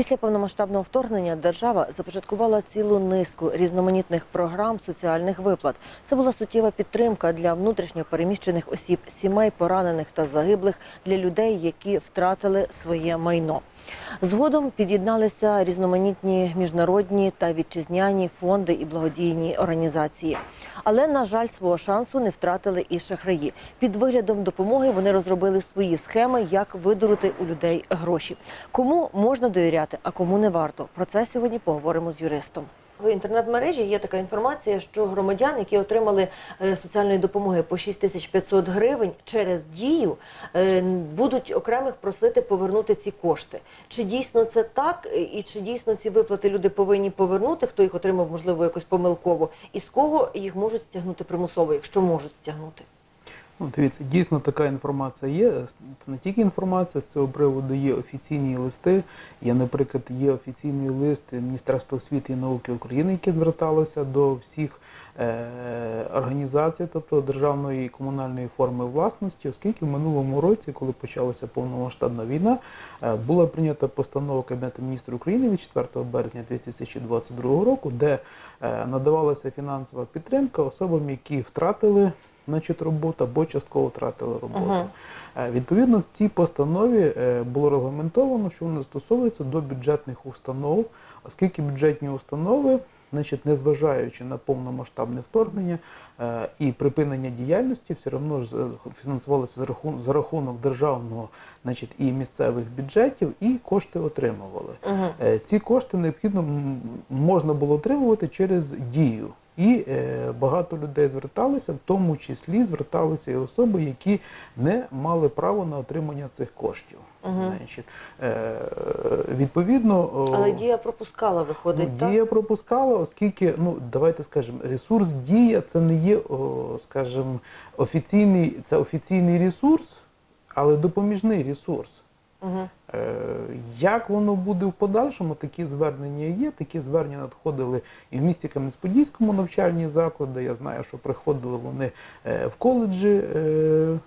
Після повномасштабного вторгнення держава започаткувала цілу низку різноманітних програм соціальних виплат. Це була суттєва підтримка для внутрішньо переміщених осіб, сімей поранених та загиблих, для людей, які втратили своє майно. Згодом під'єдналися різноманітні міжнародні та вітчизняні фонди і благодійні організації. Але, на жаль, свого шансу не втратили і шахраї. Під виглядом допомоги вони розробили свої схеми, як видурити у людей гроші. Кому можна довіряти, а кому не варто. Про це сьогодні поговоримо з юристом. В інтернет-мережі є така інформація, що громадян, які отримали е, соціальної допомоги по 6500 гривень через дію, е, будуть окремих просити повернути ці кошти. Чи дійсно це так, і чи дійсно ці виплати люди повинні повернути, хто їх отримав, можливо, якось помилково, і з кого їх можуть стягнути примусово, якщо можуть стягнути? Ну, дивіться, дійсно така інформація є. Це не тільки інформація, з цього приводу є офіційні листи. Є, наприклад, є офіційний лист Міністерства освіти і науки України, яке зверталося до всіх е, організацій, тобто державної і комунальної форми власності, оскільки в минулому році, коли почалася повномасштабна війна, е, була прийнята постанова Кабінету міністрів України від 4 березня 2022 року, де е, надавалася фінансова підтримка особам, які втратили значить, роботу або частково втратили роботу. Е, Відповідно, в цій постанові е, було регламентовано, що вона стосується до бюджетних установ, оскільки бюджетні установи, значить, незважаючи на повномасштабне вторгнення е, і припинення діяльності, все одно ж фінансувалися за рахунок, за рахунок державного значить, і місцевих бюджетів, і кошти отримували. Угу. Е, Ці кошти необхідно можна було отримувати через дію. І е, багато людей зверталися, в тому числі зверталися і особи, які не мали права на отримання цих коштів. Угу. Значить, е, відповідно, Але дія пропускала, виходить, ну, так? дія пропускала, оскільки, ну давайте скажемо, ресурс дія це не є, скажімо, офіційний, це офіційний ресурс, але допоміжний ресурс. Угу. Е, Як воно буде в подальшому, такі звернення є. Такі звернення надходили і в місті Кам'янець-Подільському навчальні заклади. Я знаю, що приходили вони е, в коледжі, е,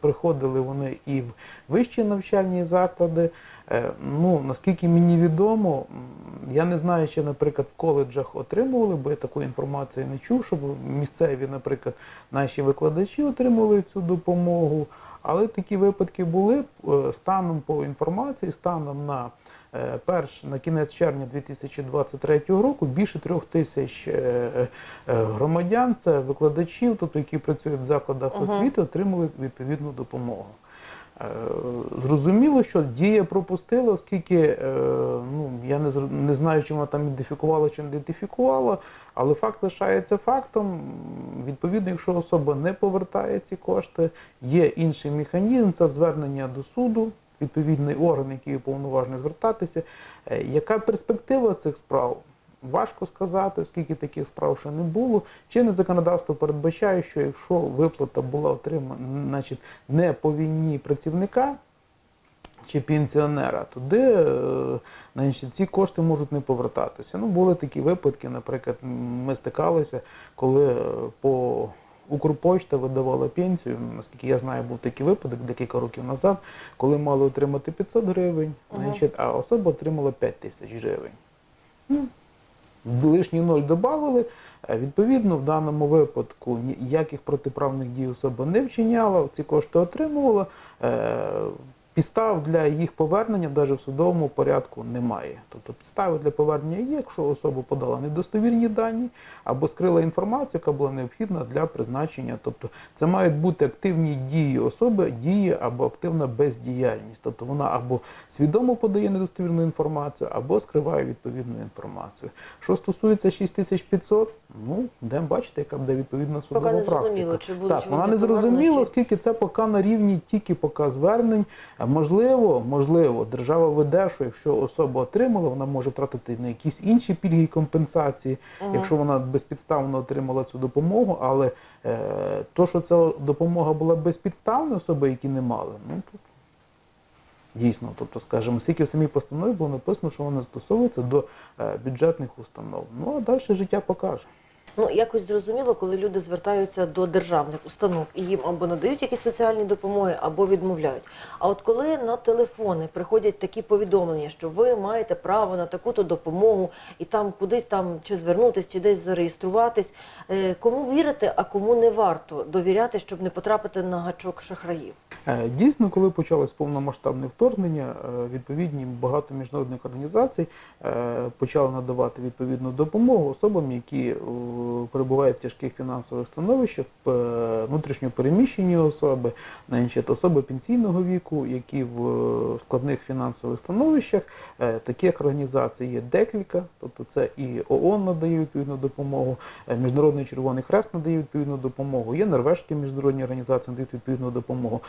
приходили вони і в вищі навчальні заклади. Ну, наскільки мені відомо, я не знаю, чи, наприклад, в коледжах отримували, бо я такої інформації не чув, щоб місцеві, наприклад, наші викладачі отримували цю допомогу. Але такі випадки були е, станом по інформації, станом на е, перш на кінець червня 2023 року більше трьох тисяч е, громадян, це викладачів, тобто які працюють в закладах освіти, отримали відповідну допомогу. Е, Зрозуміло, що дія пропустила, оскільки е, ну я не не знаю, чи вона там ідентифікувала чи не ідентифікувала, але факт лишається фактом. Відповідно, якщо особа не повертає ці кошти, є інший механізм це звернення до суду, відповідний орган, який уповноважений звертатися. Е, Яка перспектива цих справ? Важко сказати, оскільки таких справ ще не було. Чинне законодавство передбачає, що якщо виплата була отримана, значить, не по війні працівника чи пенсіонера, туди е, значить, ці кошти можуть не повертатися. Ну, були такі випадки, наприклад, ми стикалися, коли е, по Укрпочта видавала пенсію. Наскільки я знаю, був такий випадок декілька років назад, коли мали отримати 500 гривень, значить, а особа отримала 5 тисяч гривень. Ну, лишній ноль додали. Відповідно, в даному випадку ніяких протиправних дій особа не вчиняла, ці кошти отримувала. Підстав для їх повернення навіть в судовому порядку немає. Тобто підстави для повернення є, якщо особа подала недостовірні дані або скрила інформацію, яка була необхідна для призначення. Тобто це мають бути активні дії особи, дії або активна бездіяльність. Тобто вона або свідомо подає недостовірну інформацію, або скриває відповідну інформацію. Що стосується 6500, ну йдемо бачити, яка буде відповідна судова Поки не практика. зрозуміло, чи будуть Так, вона не зрозуміла, оскільки це поки на рівні тільки поки звернень. Можливо, можливо, держава веде, що якщо особа отримала, вона може втратити на якісь інші пільги і компенсації, Мгм. якщо вона безпідставно отримала цю допомогу. Але е, то, що ця допомога була безпідставна, особи, які не мали, ну тут дійсно, тобто, скажімо, оскільки в самій постанові було написано, що вона стосовується до е, бюджетних установ. Ну а далі життя покаже. Ну якось зрозуміло, коли люди звертаються до державних установ і їм або надають якісь соціальні допомоги, або відмовляють. А от коли на телефони приходять такі повідомлення, що ви маєте право на таку-то допомогу, і там кудись там чи звернутись, чи десь зареєструватись, е, кому вірити, а кому не варто довіряти, щоб не потрапити на гачок шахраїв. Е, Дійсно, коли почалось повномасштабне вторгнення, е, відповідні багато міжнародних організацій почали надавати відповідну допомогу особам, які перебувають в тяжких фінансових становищах, внутрішньо переміщені особи, значить, особи пенсійного віку, які в е, складних фінансових становищах. Е, Таких організацій є декілька, тобто це і ООН надає відповідну допомогу, е, Міжнародний Червоний Хрест надає відповідну допомогу, є норвежські міжнародні організації надають відповідну допомогу.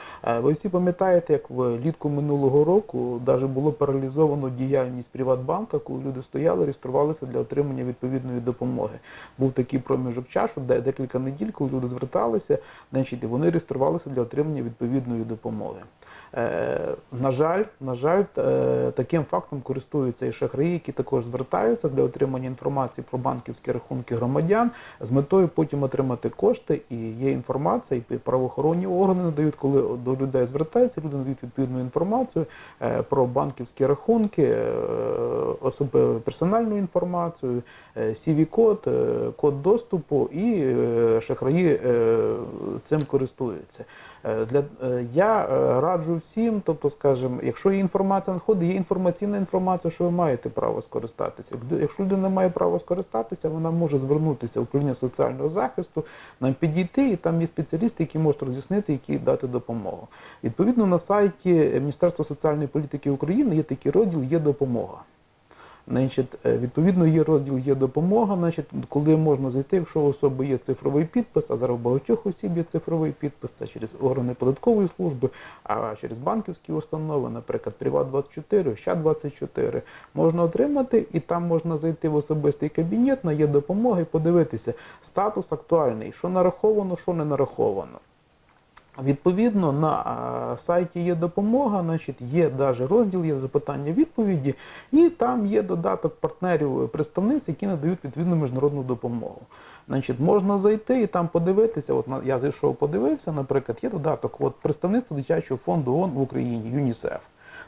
Ви всі пам'ятаєте, як влітку минулого року навіть було паралізовано діяльність Приватбанка, коли люди стояли, реєструвалися для отримання відповідної допомоги. Був такий проміжок часу, де декілька неділь, коли люди зверталися, значить, вони реєструвалися для отримання відповідної допомоги. Е, на жаль, на жаль, е, таким фактом користуються і шахраї, які також звертаються для отримання інформації про банківські рахунки громадян з метою потім отримати кошти. І є інформація, і правоохоронні органи надають, коли до людей звертаються, люди надають відповідну інформацію е, про банківські рахунки, особи персональну інформацію, CV-код, е, код доступу, і шахраї цим користуються. Для я раджу всім, тобто, скажімо, якщо є інформація надходить, є інформаційна інформація, що ви маєте право скористатися. Якщо людина має право скористатися, вона може звернутися в управління соціального захисту, нам підійти, і там є спеціалісти, які можуть роз'яснити, які дати допомогу. Відповідно, на сайті Міністерства соціальної політики України є такий розділ Є допомога. Значить, е, відповідно, є розділ є допомога, значить, коли можна зайти, якщо у особи є цифровий підпис, а зараз у багатьох осіб є цифровий підпис, це через органи податкової служби, а через банківські установи, наприклад, Приват24, Ща24, можна отримати, і там можна зайти в особистий кабінет, на є допомога і подивитися статус актуальний, що нараховано, що не нараховано. Відповідно, на сайті є допомога, значить, є даже розділ, є запитання відповіді, і там є додаток партнерів е, представництв, які надають відповідну міжнародну допомогу. Значить, можна зайти і там подивитися. От я зайшов, подивився, наприклад, є додаток от, представництво дитячого фонду ООН в Україні, ЮНІСЕФ.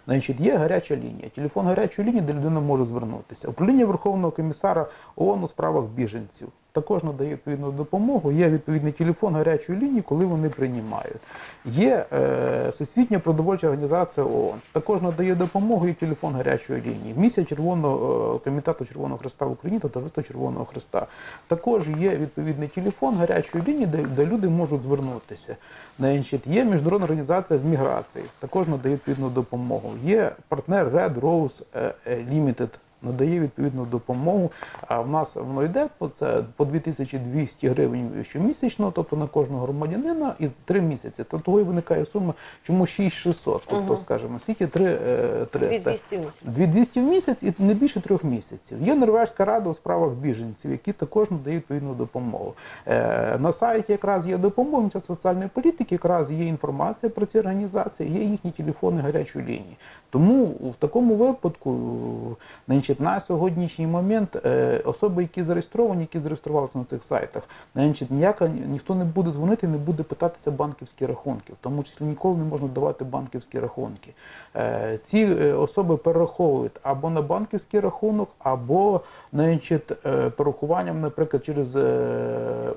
Значить, є гаряча лінія, телефон гарячої лінії, де людина може звернутися. Управління Верховного комісара ООН у справах біженців також надає відповідну допомогу. Є відповідний телефон гарячої лінії, коли вони приймають. Є е, Всесвітня продовольча організація ООН, також надає допомогу і телефон гарячої лінії. Місія Червоного е, комітету Червоного Христа в Україні та Товариство Червоного Христа. Також є відповідний телефон гарячої лінії, де, де люди можуть звернутися. Значить, є міжнародна організація з міграції, також надає відповідну допомогу. Є партнер Red Rose е, е, Limited, надає відповідну допомогу. А в нас воно йде по це по 2200 гривень щомісячно, тобто на кожного громадянина, і 3 місяці. То того і виникає сума, чому 6600, тобто, Мгм. скажімо, скільки 3, 300. 200 в місяць. 2200 в місяць і не більше трьох місяців. Є Норвежська рада у справах біженців, які також надають відповідну допомогу. Е, на сайті якраз є допомога соціальної політики, якраз є інформація про ці організації, є їхні телефони гарячої лінії. Тому в такому випадку, значить, на сьогоднішній момент е, особи, які зареєстровані, які зареєструвалися на цих сайтах, значить, ніяка ніхто не буде дзвонити, не буде питатися банківські рахунки, в тому числі ніколи не можна давати банківські рахунки. Е, ці е, особи перераховують або на банківський рахунок, або значить, перерахуванням, наприклад, через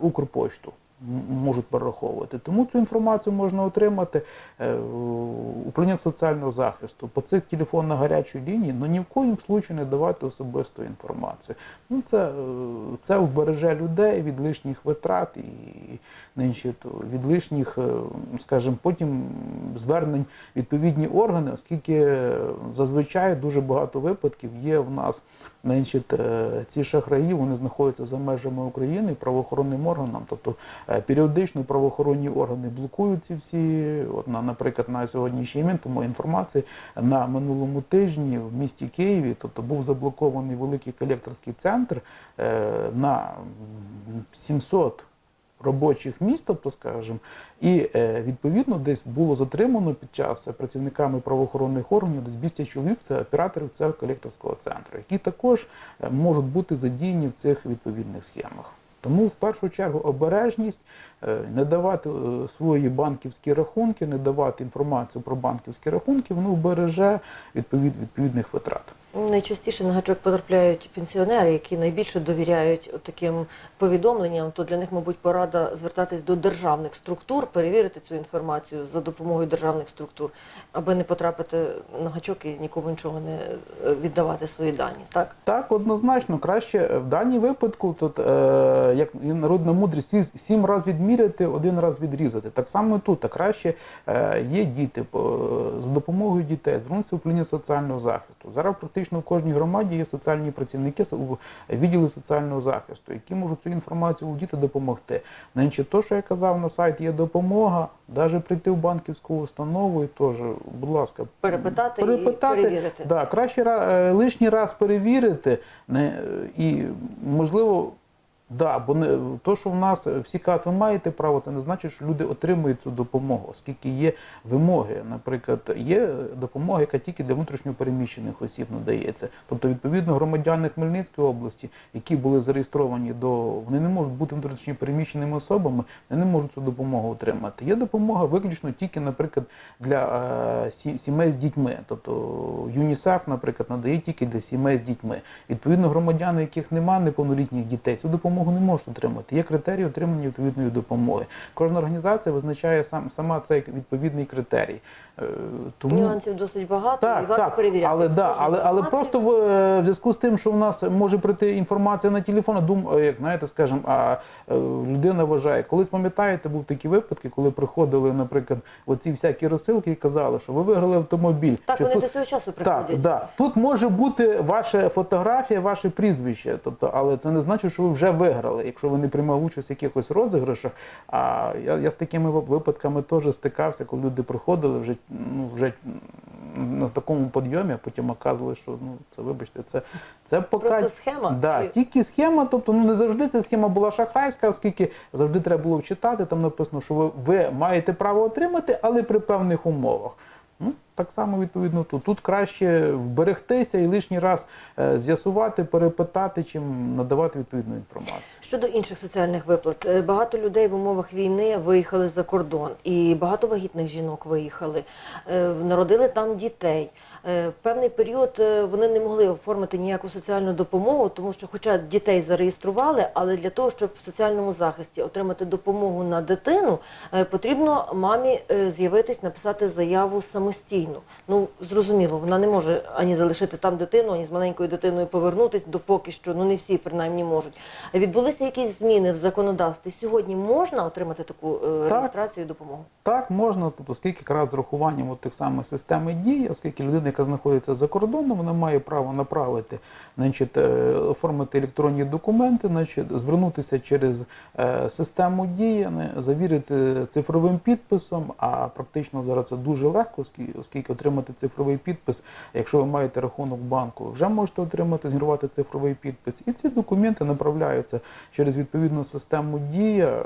Укрпошту м- можуть перераховувати. Тому цю інформацію можна отримати е, управління соціального захисту по цих телефонах гарячої лінії, ну ні в коїм случаю не давати особисту інформацію. Ну це, е, це вбереже людей від лишніх витрат і значить, від лишніх, е, скажімо, потім звернень відповідні органи, оскільки зазвичай дуже багато випадків є в нас. Значить, е, ці шахраї вони знаходяться за межами України правоохоронним органам. Тобто е, періодично правоохоронні органи блокують ці всі. От на, наприклад, на сьогоднішній момент, по моїй інформації, на минулому тижні в місті Києві, тобто був заблокований великий колекторський центр е, на м, 700 робочих місць, тобто, скажімо, і е, відповідно десь було затримано під час працівниками правоохоронних органів десь 200 чоловік, це операторів цього колекторського центру, які також е, можуть бути задіяні в цих відповідних схемах. Тому в першу чергу обережність, не давати е, свої банківські рахунки, не давати інформацію про банківські рахунки, воно вбереже відповід, відповідних витрат. Найчастіше на гачок потрапляють пенсіонери, які найбільше довіряють таким повідомленням. То для них, мабуть, порада звертатись до державних структур, перевірити цю інформацію за допомогою державних структур, аби не потрапити на гачок і нікому нічого не е, віддавати свої дані. Так Так, однозначно, краще е, в даній випадку, тут, е, як народна мудрість, сім разів відміряти, один раз відрізати. Так само тут, а краще е, є діти, по- за допомогою дітей, звернутися в управління соціального захисту. Зараз практично в кожній громаді є соціальні працівники у відділи соціального захисту, які можуть цю інформацію володіти допомогти. Значить, то, що я казав на сайті, є допомога, навіть прийти в банківську установу і теж, будь ласка, перепитати, і перевірити. Да, краще е, лишній раз перевірити не, е, і, можливо, да, бо не, то, що в нас всі кажуть, ви маєте право, це не значить, що люди отримують цю допомогу, оскільки є вимоги. Наприклад, є допомога, яка тільки для внутрішньопереміщених осіб надається. Тобто, відповідно, громадяни Хмельницької області, які були зареєстровані до, вони не можуть бути внутрішньопереміщеними особами, вони не можуть цю допомогу отримати. Є допомога виключно тільки, наприклад, для е, сімей з дітьми. Тобто ЮНІСЕФ, наприклад, надає тільки для сімей з дітьми. Відповідно, громадяни, яких немає неповнолітніх дітей, цю допомогу не можуть отримати. Є критерії отримання відповідної допомоги. Кожна організація визначає сам сама цей відповідний критерій. Е, Тому Нюансів досить багато і так, варто так, перевіряти. але да, але, але просто в, е, в зв'язку з тим, що в нас може прийти інформація на телефон, дум, е, як знаєте, скажімо, а людина вважає. Колись пам'ятаєте, був такі випадки, коли приходили, наприклад, оці всякі розсилки і казали, що ви виграли автомобіль. так Чи вони тут- до цього часу так, приходять. да. Тут може бути ваша фотографія, ваше прізвище, тобто, але це не значить, що ви вже виграли, якщо ви не приймали участь в якихось розіграшах. А я, я з такими випадками теж стикався, коли люди приходили вже, ну, вже на такому підйомі, а потім оказували, що ну це вибачте, це, це поки Просто схема. Да, тільки схема, тобто ну не завжди ця схема була шахрайська, оскільки завжди треба було вчитати. Там написано, що ви, ви маєте право отримати, але при певних умовах. Ну, так само відповідно тут. Тут краще вберегтися і лишній раз е, з'ясувати, перепитати, чим надавати відповідну інформацію. Щодо інших соціальних виплат, е, багато людей в умовах війни виїхали за кордон, і багато вагітних жінок виїхали, е, народили там дітей. Певний період вони не могли оформити ніяку соціальну допомогу, тому що, хоча дітей зареєстрували, але для того, щоб в соціальному захисті отримати допомогу на дитину, потрібно мамі з'явитись, написати заяву самостійно. Ну зрозуміло, вона не може ані залишити там дитину, ані з маленькою дитиною повернутись, допоки що ну не всі принаймні можуть. Відбулися якісь зміни в законодавстві. Сьогодні можна отримати таку е, Так. реєстрацію і допомогу? Так, можна, тобто, оскільки якраз з рахуванням от тих самих системи дій, оскільки людина, яка знаходиться за кордоном, вона має право направити, значить, е, оформити електронні документи, значить, звернутися через е, систему дії, не- завірити цифровим підписом, а практично зараз це дуже легко, оскільки, оскільки отримати цифровий підпис, якщо ви маєте рахунок банку, вже можете отримати, згенерувати цифровий підпис. І ці документи направляються через відповідну систему дія е,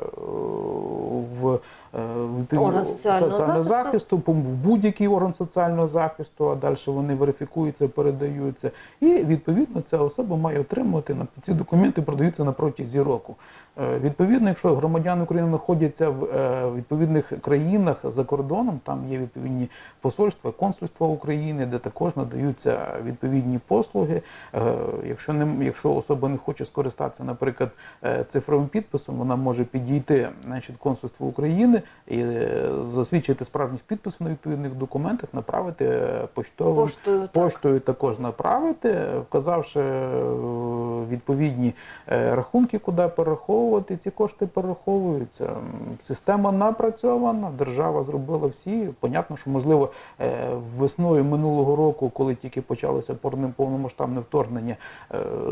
в Орган соціального соціального захисту. в будь-який орган соціального захисту, а далі вони верифікуються, передаються. І відповідно ця особа має отримувати на ці документи, продаються на протязі року. Е, Відповідно, якщо громадяни України знаходяться в е, відповідних країнах за кордоном, там є відповідні посольства, консульства України, де також надаються відповідні послуги. Е, Якщо не якщо особа не хоче скористатися, наприклад, е, цифровим підписом, вона може підійти значить, консульство України і е, засвідчити справжність підпису на відповідних документах, направити е, поштовим Поштою так. також направити, вказавши е, відповідні рахунки, куди перераховувати. Ці кошти перераховуються. Система напрацьована, держава зробила всі. Понятно, що можливо весною минулого року, коли тільки почалося повномасштабне вторгнення,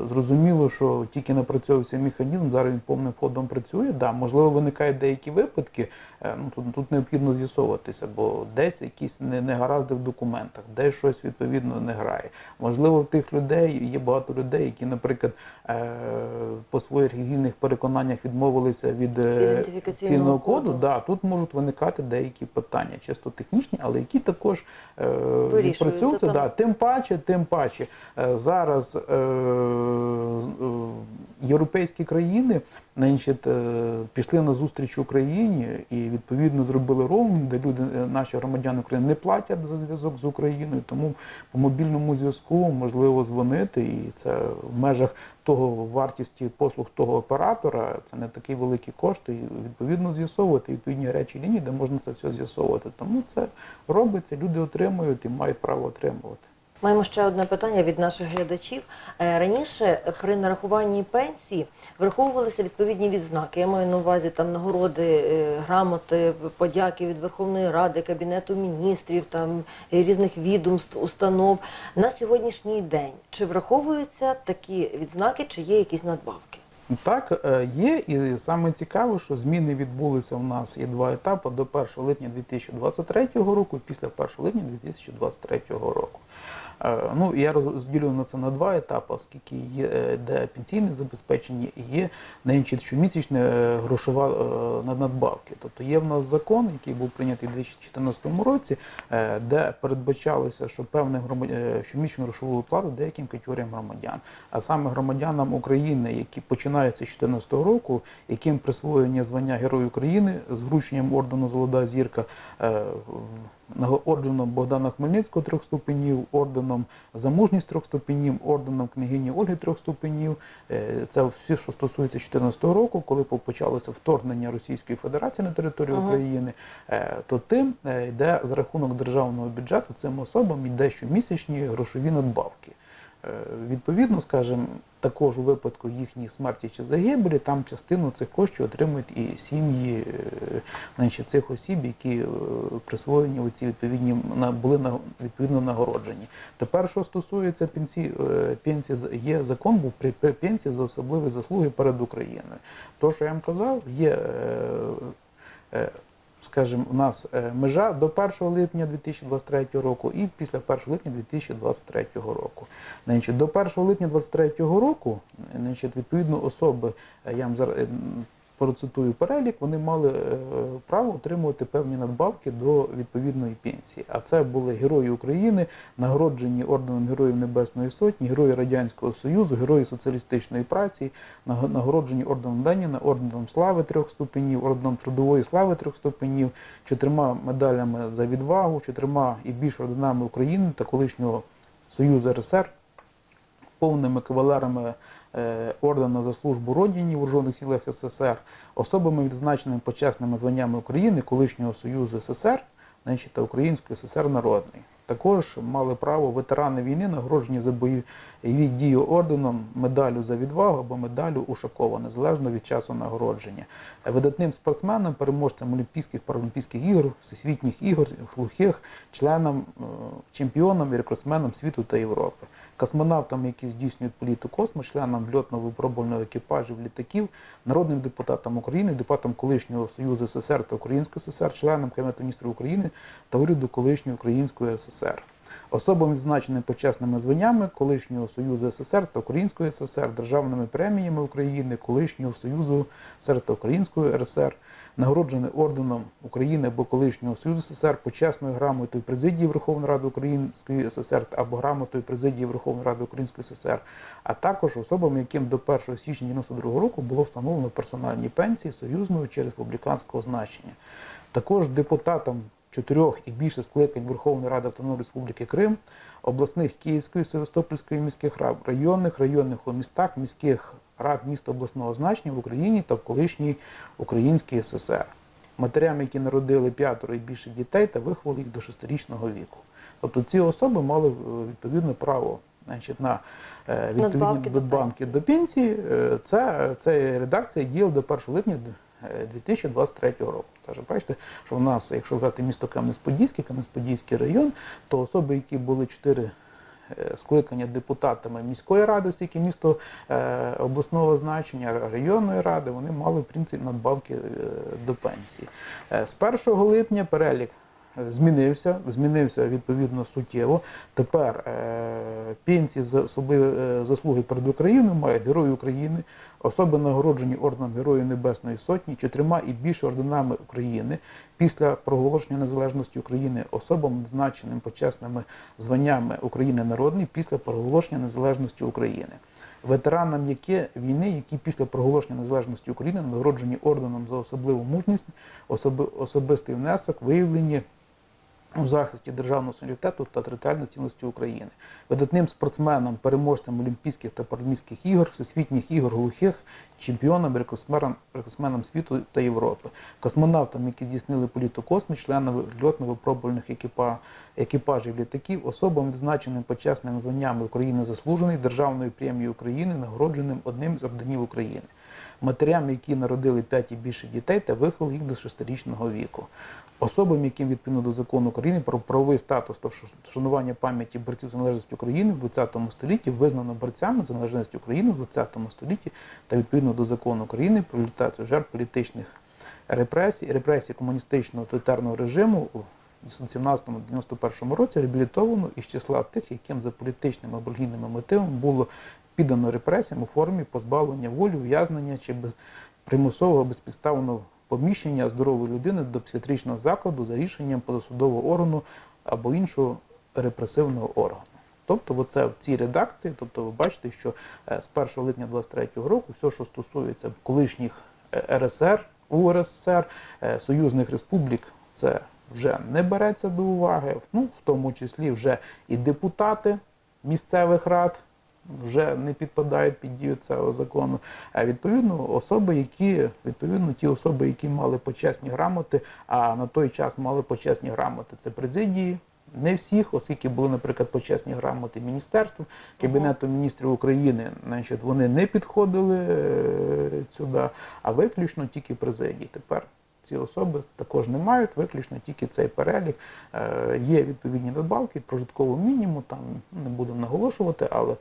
зрозуміло, що тільки напрацьовувався механізм. Зараз він повним ходом працює. Да, можливо, виникають деякі випадки. Е, Ну тут, тут необхідно з'ясовуватися, бо десь якісь не- негаразди в документах, десь щось відповідно не грає. Можливо, в тих людей є багато людей, які, наприклад, е, по своїх релігійних переконаннях відмовилися від е, Ідентифікаційного цінного коду. коду. Да, тут можуть виникати деякі питання, чисто технічні, але які також відпрацьовуються. Да, тим паче, тим паче зараз європейські країни значить, е, пішли на зустріч Україні і відповідно зробили роумінг, де люди, е, наші громадяни України, не платять за зв'язок з Україною, тому по мобільному зв'язку можливо дзвонити, і це в межах того вартості послуг того оператора, це не такі великі кошти, і відповідно з'ясовувати відповідні речі лінії, де можна це все з'ясовувати. Тому це робиться, люди отримують і мають право отримувати. Маємо ще одне питання від наших глядачів. Е, Раніше при нарахуванні пенсії враховувалися відповідні відзнаки. Я маю на увазі там нагороди, е, грамоти, подяки від Верховної Ради, Кабінету міністрів, там різних відомств, установ. На сьогоднішній день чи враховуються такі відзнаки, чи є якісь надбавки? Так, е, є, і саме цікаве, що зміни відбулися у нас є два етапи до 1 липня 2023 року і після 1 липня 2023 року. Е, Ну, я розділю на це на два етапи, оскільки є е, де пенсійне забезпечення і є нинче щомісячне е, грошова надбавки. Тобто є в нас закон, який був прийнятий у 2014 році, де передбачалося, що громадян щомісячну грошову виплату деяким категоріям громадян, а саме громадянам України, які починаються з 2014 року, яким присвоєння звання Герой України з врученням ордену Золота зірка. Орденом Богдана Хмельницького трьох ступенів, орденом за мужність трьох ступенів, орденом княгині Ольги трьох ступенів. Е, Це все, що стосується 2014 року, коли почалося вторгнення Російської Федерації на територію Ага. України, е, то тим е, йде за рахунок державного бюджету цим особам йде щомісячні грошові надбавки. Відповідно, скажімо, також у випадку їхньої смерті чи загибелі, там частину цих коштів отримують і сім'ї е, значить, цих осіб, які е, присвоєні у ці відповідні були на- відповідно нагороджені. Тепер, що стосується пенсії, е, пенсії, є закон був при пенсії за особливі заслуги перед Україною. То, що я вам казав, є. Скажімо, у нас е, межа до 1 липня 2023 року і після 1 липня 2023 року. Значить, до 1 липня 2023 року, е, значить, відповідно, особи, е, я вам зараз процитую перелік, вони мали е, право отримувати певні надбавки до відповідної пенсії. А це були герої України, нагороджені орденом Героїв Небесної Сотні, Герої Радянського Союзу, Герої соціалістичної праці, нагороджені орденом Леніна, орденом слави трьох ступенів, орденом трудової слави трьох ступенів, чотирма медалями за відвагу, чотирма і більш орденами України та колишнього Союзу РСР, повними кавалерами ордена за службу Родині Вооружених сілах СССР, особами відзначеними почесними званнями України, колишнього Союзу СССР та Української ССР Народний. Також мали право ветерани війни, нагороджені за бойові дії орденом, медалю за відвагу або медалю Ушакова, незалежно від часу нагородження. Е, Видатним спортсменам, переможцям Олімпійських паралімпійських ігор, всесвітніх ігор, глухих, членам, е, чемпіонам і рекордсменам світу та Європи. Космонавтам, які здійснюють політ у космос, членам льотно-випробувального екіпажів літаків, народним депутатам України, депутатам колишнього Союзу СССР та Української ССР, членам Кабінету міністрів України та уряду колишньої Української ССР. Особам відзначеним почесними званнями колишнього Союзу СССР та Української ССР, державними преміями України, колишнього Союзу СССР та Української РСР, нагороджений орденом України або колишнього Союзу СССР, почесною грамотою президії Верховної Ради Української ССР або грамотою президії Верховної Ради Української ССР, а також особам, яким до 1 січня 1992 року було встановлено персональні пенсії союзного чи республіканського значення. Також депутатам чотирьох і більше скликань Верховної Ради Автономної Республіки Крим, обласних Київської, Севастопольської міських рад, районних, районних у містах, міських рад міст обласного значення в Україні та в колишній Українській ССР. Матерям, які народили п'ятеро і більше дітей та виховали їх до шестирічного віку. Тобто ці особи мали е, відповідне право значить, на е, відповідні Надбавки до надбавки до пенсії. Е, Це, це редакція діяла до 1 липня 2023 року. Тож бачите, що в нас, якщо взяти місто Кам'янець-Подільський, Кам'янець-Подільський район, то особи, які були чотири е, скликання депутатами міської ради, оскільки місто е, обласного значення, районної ради, вони мали в принципі надбавки е, до пенсії. Е, з 1 липня перелік е, змінився, змінився відповідно суттєво. Тепер е, пенсії за особливі е, заслуги перед Україною мають Герої України, особи нагороджені орденом Героїв Небесної Сотні, чотирма і більше орденами України після проголошення незалежності України, особам відзначеним почесними званнями України народний після проголошення незалежності України. ветеранам які, війни, які після проголошення незалежності України нагороджені орденом за особливу мужність, особи, особистий внесок, виявлені у захисті державного суверенітету та територіальної цінності України, видатним спортсменам, переможцям Олімпійських та Паралімпійських ігор, всесвітніх ігор глухих, чемпіонам, рекордсменам, рекордсменам світу та Європи, космонавтам, які здійснили політ у космос, членам льотно-випробувальних екіпа, екіпажів літаків, особам, відзначеним почесними званнями України заслужений Державною премією України, нагородженим одним з орденів України. Матерям, які народили 5 і більше дітей та виховали їх до 6-річного віку. Особам, яким відповідно до закону України про правовий статус та вшанування пам'яті борців за незалежність України в 20 столітті визнано борцями за незалежність України в 20 столітті та відповідно до закону України про реабілітацію жертв політичних репресій, репресій комуністичного тоталітарного режиму у 17-91 році реабілітовано із числа тих, яким за політичними або релігійними мотивами було піддано репресіям у формі позбавлення волі, ув'язнення чи без примусового безпідставного поміщення здорової людини до психіатричного закладу за рішенням позасудового органу або іншого репресивного органу. Тобто, оце в цій редакції, тобто ви бачите, що е, з 1 липня 23 року все, що стосується колишніх е, РСР, УРСР, е, союзних республік, це вже не береться до уваги, ну, в тому числі вже і депутати місцевих рад вже не підпадають під дію цього закону. А відповідно особи, які відповідно ті особи, які мали почесні грамоти, а на той час мали почесні грамоти, це президії. Не всіх, оскільки були, наприклад, почесні грамоти міністерства, Кабінету міністрів України, значить, вони не підходили е, сюди, а виключно тільки президії. Тепер ці особи також не мають, виключно тільки цей перелік. Е, Є відповідні надбавки, прожиткового мінімуму, там не будемо наголошувати, але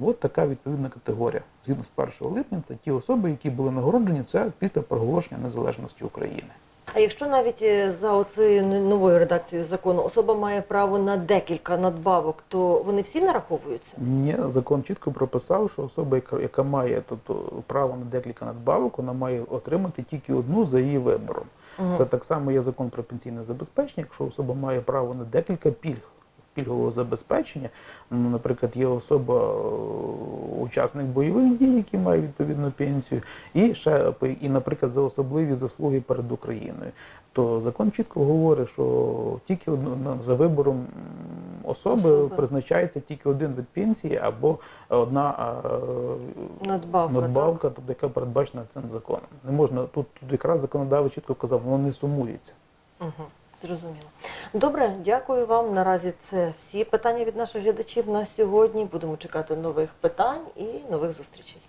от така відповідна категорія. Згідно з 1 липня, це ті особи, які були нагороджені це після проголошення незалежності України. А якщо навіть е, за оцею новою редакцією закону особа має право на декілька надбавок, то вони всі нараховуються? Ні, закон чітко прописав, що особа, яка, яка має тобто, право на декілька надбавок, вона має отримати тільки одну за її вибором. Мгм. Це так само є закон про пенсійне забезпечення. Якщо особа має право на декілька пільг пільгового забезпечення, ну, наприклад, є особа е, учасник бойових дій, який має відповідну пенсію, і ще і, наприклад, за особливі заслуги перед Україною. То закон чітко говорить, що тільки за вибором особи, Особи. призначається тільки один вид пенсії або одна е, Надбавка, надбавка, тобто яка передбачена цим законом. Не можна тут, тут якраз законодавець чітко казав, воно не сумується. Угу. Зрозуміло. Добре, дякую вам. Наразі це всі питання від наших глядачів на сьогодні. Будемо чекати нових питань і нових зустрічей.